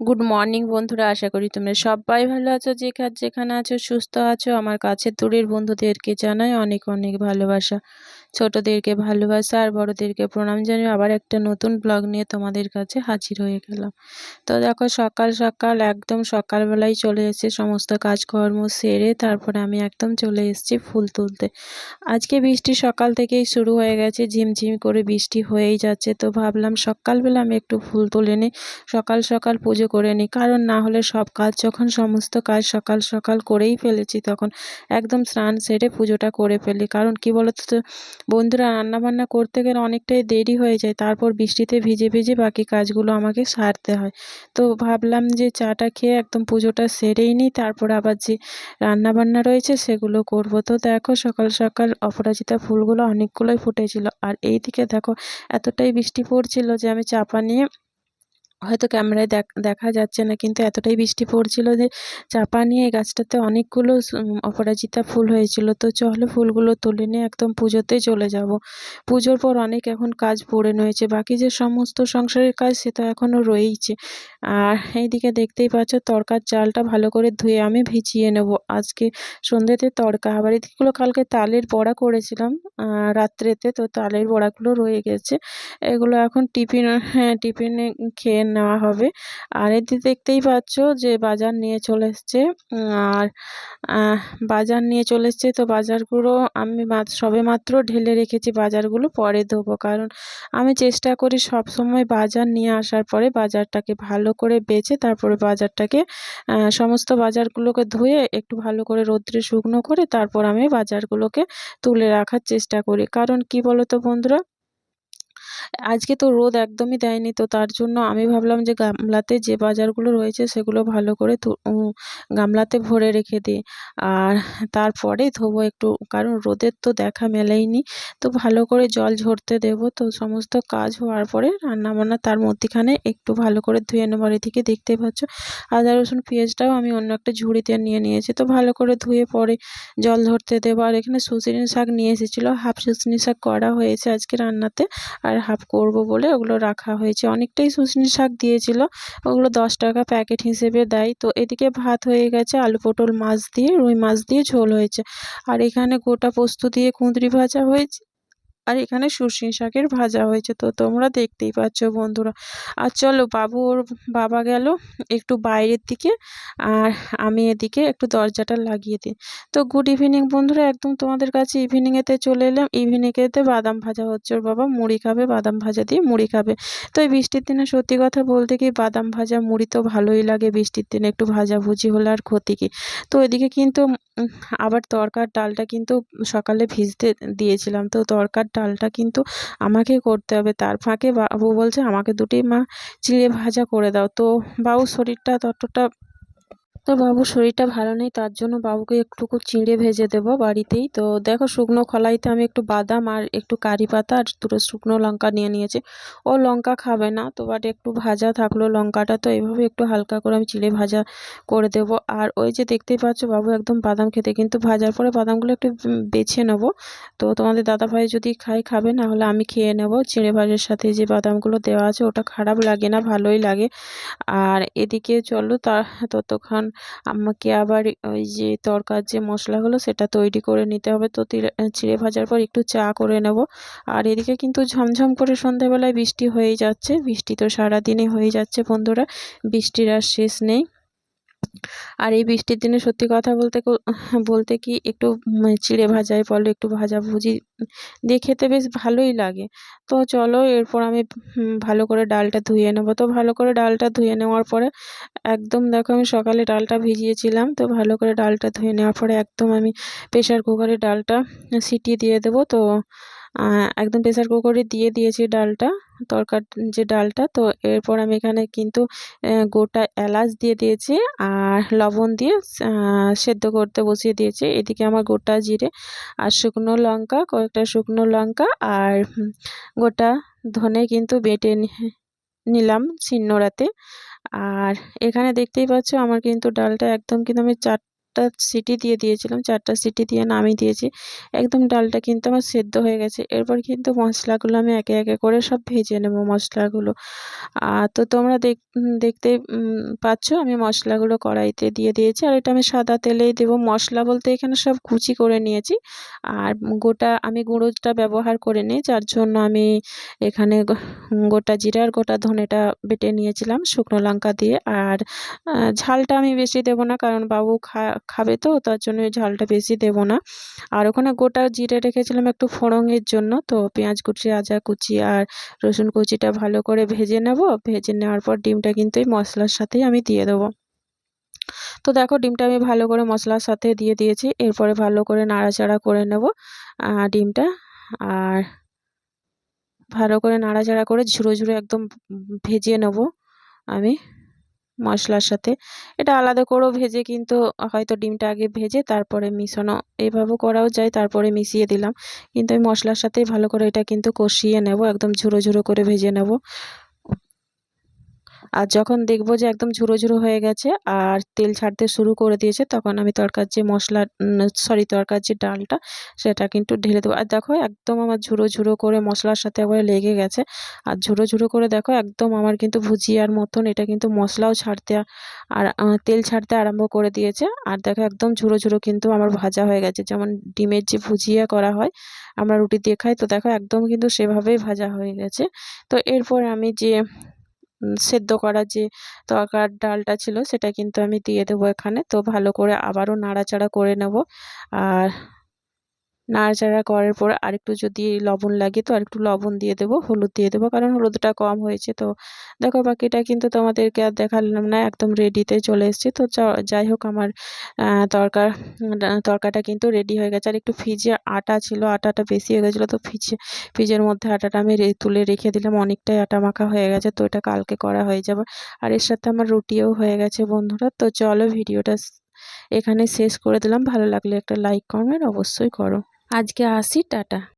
Good morning বন্ধুরা, আশা করি তোমরা সবাই ভালো আছো যেখানে যেখানে আছো, সুস্থ আছো, আমার কাছে দূরের বন্ধুদেরকে জানাই অনেক অনেক ভালোবাসা। ছোটদেরকে ভালোবাসা আর বড়দেরকে প্রণাম জানিয়ে আবার একটা নতুন ব্লগ নিয়ে তোমাদের কাছে হাজির হয়ে গেলাম। তো দেখো সকাল সকাল একদম সকালবেলায় চলে এসেছি সমস্ত কাজকর্ম সেরে তারপরে আমি একদম চলে এসেছি ফুল তুলতে। আজকে বৃষ্টি সকাল থেকেই শুরু হয়ে গেছে, ঝিমঝিম করে বৃষ্টি হয়েই যাচ্ছে। তো ভাবলাম সকালবেলা আমি একটু ফুল তুলে নিই, সকাল সকাল পুজো করে নিই। কারণ না হলে সব কাজ যখন সমস্ত কাজ সকাল সকাল করেই ফেলেছি, তখন একদম স্নান সেরে পুজোটা করে ফেলি। কারণ কি বলতো তো বন্ধুরা, রান্নাবান্না করতে গেলে অনেকটাই দেরি হয়ে যায়। তারপর বৃষ্টিতে ভিজে ভিজে বাকি কাজগুলো আমাকে সারতে হয়। তো ভাবলাম যে চাটা খেয়ে একদম পুজোটা সেরেই নিই, তারপর আবার যে রান্নাবান্না রয়েছে সেগুলো করব। তো দেখো, সকাল সকাল অপরাজিতা ফুলগুলো অনেকগুলোই ফুটেছিল। আর এই দিকে দেখো, এতটাই বৃষ্টি পড়ছিল যে আমি চাপা নিয়ে হয়তো ক্যামেরায় দেখা যাচ্ছে না, কিন্তু এতটাই বৃষ্টি পড়ছিল যে চাপা নিয়ে গাছটাতে অনেকগুলো অপরাজিতা ফুল হয়েছিল। তো চলো ফুলগুলো তুলে নিয়ে একদম পুজোতে চলে যাব। পুজোর পর অনেক এখন কাজ পড়ে রয়েছে, বাকি যে সমস্ত সংসারের কাজ সে তো এখনও রয়েইছে। আর এইদিকে দেখতেই পাচ্ছ তরকার চালটা ভালো করে ধুয়ে আমি ভিজিয়ে নেব। আজকে সন্ধ্যেতে তরকা, আবার এদিকগুলো কালকে তালের বড়া করেছিলাম রাত্রেতে, তো তালের বড়াগুলো রয়ে গেছে। এগুলো এখন টিফিন হ্যাঁ টিফিনে খেয়ে নেওয়া হবে। আর এতে দেখতেই পাচ্ছ যে বাজার নিয়ে চলে এসছে। আর বাজার নিয়ে চলে এসছে তো বাজারগুলো আমি সবে মাত্র ঢেলে রেখেছি বাজারগুলো, পরে ধোবো। কারণ আমি চেষ্টা করি সব সময় বাজার নিয়ে আসার পরে বাজারটাকে ভালো করে বেছে, তারপরে বাজারটাকে সমস্ত বাজারগুলোকে ধুয়ে একটু ভালো করে রোদ্রে শুকনো করে তারপর আমি বাজারগুলোকে তুলে রাখার চেষ্টা করি। কারণ কি বলো তো বন্ধুরা? আজকে তো রোদ একদমই দেয়নি, তো তার জন্য আমি ভাবলাম যে গামলাতে যে বাজারগুলো রয়েছে সেগুলো ভালো করে গামলাতে ভরে রেখে দিই। আর তারপরে ধোবো একটু, কারণ রোদের তো দেখা মেলেইনি, তো ভালো করে জল ঝরতে দেব। তো সমস্ত কাজ হওয়ার পরে রান্নাবান্না তার মধ্যেখানে একটু ভালো করে ধুয়ে নেবার এদিকে দেখতে পাচ্ছ, আদা, রসুন, পেঁয়াজটাও আমি অন্য একটা ঝুড়িতে নিয়ে নিয়েছি, তো ভালো করে ধুয়ে পরে জল ধরতে দেবো। আর এখানে শুশনি শাক নিয়ে এসেছিল, হাফ শুশনি শাক করা হয়েছে আজকে রান্নাতে। আর হাফ করব বলে ওগুলো রাখা হয়েছে। অনেকটাই শুশনি শাক দিয়েছিল। ওগুলো দশ টাকা প্যাকেট হিসেবে দেয়। তো এদিকে ভাত হয়ে গেছে, আলু পটল মাছ দিয়ে, রুই মাছ দিয়ে ঝোল হয়েছে। আর এখানে গোটা পোস্ত দিয়ে কুঁদরি ভাজা হয়েছে। আর এখানে শুশনি শাকের ভাজা হয়েছে। তো তোমরা দেখতেই পাচ্ছ বন্ধুরা। আর চলো বাবুর বাবা গেল একটু বাইরের দিকে আর আমি এদিকে একটু দরজাটা লাগিয়ে দিই। তো গুড ইভিনিং বন্ধুরা, একদম তোমাদের কাছে ইভিনিংয়েতে চলে এলাম। ইভিনিংয়েতে বাদাম ভাজা হচ্ছে। ওর বাবা মুড়ি খাবে, বাদাম ভাজা দিয়ে মুড়ি খাবে। তো এই বৃষ্টির দিনে সত্যি কথা বলতে কি, বাদাম ভাজা, মুড়ি তো ভালোই লাগে বৃষ্টির দিনে। একটু ভাজাভুজি হলে আর ক্ষতি কি? তো এদিকে কিন্তু আবার তরকার ডালটা কিন্তু সকালে ভিজতে দিয়েছিলাম। তো তরকার ডালটা কিন্তু আমাকে করতে হবে। তার ফাঁকে বাবু বলছে, আমাকে দুটি মা চিড়ে ভাজা করে দাও। তো বাবুর শরীরটা ততটা তো বাবুর শরীরটা ভালো নেই, তার জন্য বাবুকে একটুকু চিঁড়ে ভেজে দেবো বাড়িতেই। তো দেখো, শুকনো খলাইতে আমি একটু বাদাম আর একটু কারি পাতা আর দুটো শুকনো লঙ্কা নিয়ে নিয়েছি। ও লঙ্কা খাবে না, তো বাট একটু ভাজা থাকল লঙ্কাটা, তো এইভাবে একটু হালকা করে আমি চিঁড়ে ভাজা করে দেব। আর ওই যে দেখতেই পাচ্ছ, বাবু একদম বাদাম খেতে, কিন্তু ভাজার পরে বাদামগুলো একটু বেছে নেব। তো তোমাদের দাদাভাই যদি খাই খাবে না হলে আমি খেয়ে নেব। চিঁড়ে ভাজার সাথে যে বাদামগুলো দেওয়া আছে, ওটা খারাপ লাগে না, ভালোই লাগে। আর এদিকে চলো তা, ততক্ষণ আমাকে আবার ওই যে তরকার যে মশলাগুলো সেটা তৈরি করে নিতে হবে। তো চিড়ে ভাজার পর একটু চা করে নেব। আর এদিকে কিন্তু ঝমঝম করে সন্ধ্যাবেলায় বৃষ্টি হয়ে যাচ্ছে। বৃষ্টি তো সারাদিনই হয়ে যাচ্ছে বন্ধুরা। বৃষ্টির আর শেষ নেই। আর এই বৃষ্টির দিনে সত্যি কথা বলতে বলতে কি একটু চিড়ে ভাজাই বলো, একটু ভাজাভুজি দিয়ে খেতে বেশ ভালোই লাগে। তো চলো, এরপর আমি ভালো করে ডালটা ধুয়ে নেব। তো ভালো করে ডালটা ধুয়ে নেওয়ার পরে, একদম দেখো আমি সকালে ডালটা ভিজিয়েছিলাম। তো ভালো করে ডালটা ধুয়ে নেওয়ার পরে একদম আমি প্রেশার কুকারে ডালটা সিটি দিয়ে দেবো। তো একদম প্রেসার কুকারে দিয়ে দিয়েছি ডালটা, তরকার যে ডালটা। তো এরপর আমি এখানে কিন্তু গোটা এলাচ দিয়ে দিয়েছি আর লবণ দিয়ে সেদ্ধ করতে বসিয়ে দিয়েছি। এদিকে আমার গোটা জিরে আর শুকনো লঙ্কা, কয়েকটা শুকনো লঙ্কা আর গোটা ধনে কিন্তু বেটে নিলাম শিলনোড়াতে আর এখানে দেখতেই পাচ্ছ আমার কিন্তু ডালটা একদম কিন্তু আমি চার চারটা সিটি দিয়ে দিয়েছিলাম, চারটা সিটি দিয়ে নামিয়ে দিয়েছি। একদম ডালটা কিন্তু আমার সেদ্ধ হয়ে গেছে। এরপর কিন্তু মশলাগুলো আমি একে একে করে সব ভেজে নেব মশলাগুলো। আর তো তোমরা দেখ দেখতে পাচ্ছ আমি মশলাগুলো কড়াইতে দিয়ে দিয়েছি। আর এটা আমি সাদা তেলেই দেবো। মশলা বলতে এখানে সব কুচি করে নিয়েছি। আর গোটা, আমি গুঁড়োটা ব্যবহার করে নিই। যার জন্য আমি এখানে গোটা জিরা আর গোটা ধনেটা বেটে নিয়েছিলাম শুকনো লঙ্কা দিয়ে। আর ঝালটা আমি বেশি দেবো না। কারণ বাবু খাবে তো, তার জন্য ওই ঝালটা বেশি দেবো না। আর ওখানে গোটা জিরে রেখেছিলাম একটু ফোড়নের জন্য, তো পেঁয়াজ কুচি, আদা কুচি আর রসুন কুচিটা ভালো করে ভেজে নেব। ভেজে নেওয়ার পর ডিমটা কিন্তু এই মশলার সাথেই আমি দিয়ে দেবো। তো দেখো, ডিমটা আমি ভালো করে মশলার সাথে দিয়ে দিয়েছি। এরপরে ভালো করে নাড়াচাড়া করে নেব ডিমটা। আর ভালো করে নাড়াচাড়া করে ঝুরো ঝুড়ো একদম ভেজে নেব আমি। মশলার সাথে। এটা আলাদা করেও ভেজে কিন্তু হয়তো ডিমটা আগে ভেজে তারপরে মিশানো এভাবে করাও যায়, তারপরে মিশিয়ে দিলাম। কিন্তু আমি মশলার সাথেই ভালো করে এটা কিন্তু কষিয়ে নেব, একদম ঝুরো ঝুরো করে ভেজে নেব। আর যখন দেখব যে একদম ঝুরো ঝুরো হয়ে গেছে আর তেল ছাড়তে শুরু করে দিয়েছে, তখন আমি তরকার যে মশলা সরি তরকার যে ডালটা, সেটা কিন্তু ঢেলে দেবো। আর দেখো একদম আমার ঝুরো ঝুরো করে মশলার সাথে একবারে লেগে গেছে। আর ঝুরো ঝুরো করে দেখো একদম আমার কিন্তু ভুজিয়ার মতন, এটা কিন্তু মশলাও ছাড়তে, আর তেল ছাড়তে আরম্ভ করে দিয়েছে। আর দেখো একদম ঝুরো ঝুরো কিন্তু আমার ভাজা হয়ে গেছে। যেমন ডিমের যে ভুজিয়া করা হয়, আমরা রুটি দিয়ে খাই, তো দেখো একদম কিন্তু সেভাবেই ভাজা হয়ে গেছে। তো এরপর আমি যে সেদ্ধ করা যে তরকার ডালটা ছিল, সেটা কিন্তু আমি দিয়ে দেবো এখানে। তো ভালো করে আবারও নাড়াচাড়া করে নেব। আর নাড়াচাড়া করার পর আরেকটু যদি লবণ লাগে তো আরেকটু লবণ দিয়ে দেবো, হলুদ দিয়ে দেবো, কারণ হলুদটা কম হয়েছে তো। দেখো বাকিটা কিন্তু তোমাদেরকে আর দেখালাম না, একদম রেডিতে চলে এসছে। তো যাই হোক আমার তরকার তরকাটা কিন্তু রেডি হয়ে গেছে। আর একটু ফ্রিজে আটা ছিল, আটাটা বেশি হয়ে গেছিল তো ফ্রিজে, ফ্রিজের মধ্যে আটাটা আমি তুলে রেখে দিলাম। অনেকটাই আটা মাখা হয়ে গেছে তো এটা কালকে করা হয়ে যাবে। আর এর সাথে আমার রুটিও হয়ে গেছে বন্ধুরা। তো চলো ভিডিওটা এখানে শেষ করে দিলাম। ভালো লাগলে একটা লাইক কমেন্ট অবশ্যই করো। আজকে আসি টাটা।